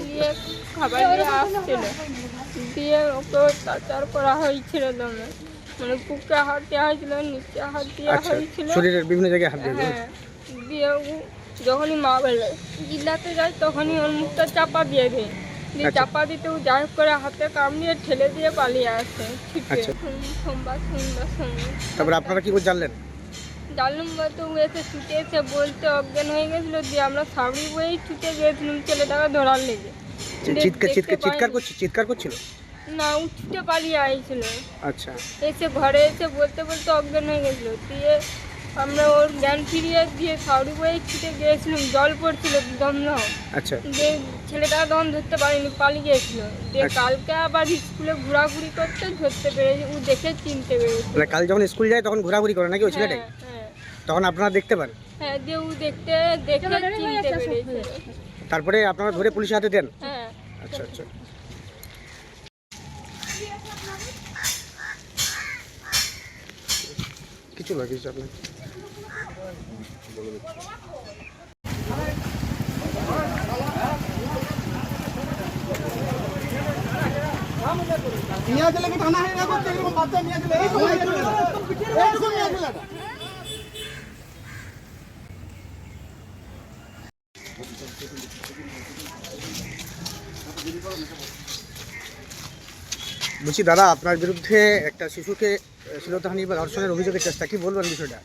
দিয়ে খাবার দিয়ে আসছিল। দিয়ে ওকে অত্যাচার করা হয়েছিল দমে। মানে বুকে হাত দেওয়া হয়েছিল নিচে হাত দেওয়া আচ্ছা হয়েছিল। শরীরের বিভিন্ন জায়গায় হাত দিয়ে হ্যাঁ দিয়ে যখনই মা বলে চিল্লাতে যায় তখনই ওর মুখটা চাপা দিয়ে দেয়। দিয়ে আচ্ছা। চাপা দিতে ও যাই হোক করে হাতে কামড়িয়ে ঠেলে দিয়ে পালিয়ে আসে। আচ্ছা। সোমবার সোমবার সোমবার। তারপরে আপনারা কি করে জানলেন? বলতে ও এসে ছুটে এসে বলতে অজ্ঞান হয়ে গেছিল দিয়ে আমরা সাবড়ি বয়েই ছুটে গিয়েছিলাম ছেলেটাকে ধরার লেগে। চিৎকার চিৎকার চিৎকার। করছে চিৎকার করছিল? না ছুটে পালিয়ে আইছিল। আচ্ছা। এসে ঘরে এসে বলতে বলতে অজ্ঞান হয়ে গেছিল। দিয়ে আমরা ওর জ্ঞান ফিরিয়ে দিয়ে সাউরি বয়ে ছুটে গিয়েছিলাম। জল পড়ছিল দমদম আচ্ছা। যে ছেলেটা তখন ধরতে পারিনি পালিয়ে গিয়েছিল দিয়ে আচ্ছা। কালকে আবার স্কুলে ঘোরাঘুরি করতে ধরতে পেরেছি। ও দেখে চিনতে পেরেছি। মানে কাল যখন স্কুল যায় তখন ঘোরাঘুরি করে নাকি ওই ছেলেটাই? হ্যাঁ হ্যাঁ। তখন আপনারা দেখতে পান হ্যাঁ দিয়ে দেখতে দেখে চিনতে পেরেছে তারপরে আপনারা ধরে পুলিশের হাতে দেন হ্যাঁ আচ্ছা আচ্ছা কিছু না কিছু আপনার নিয়ে আসলে কি টানা হয়ে গেছে এরকম বাচ্চা নিয়ে আসলে এই সময় এইটুকু নিয়ে আসলে বলছি দাদা আপনার বিরুদ্ধে একটা শিশুকে শ্লীলতাহানি বা ধর্ষণের অভিযোগের চেষ্টা কি বলবেন বিষয়টা?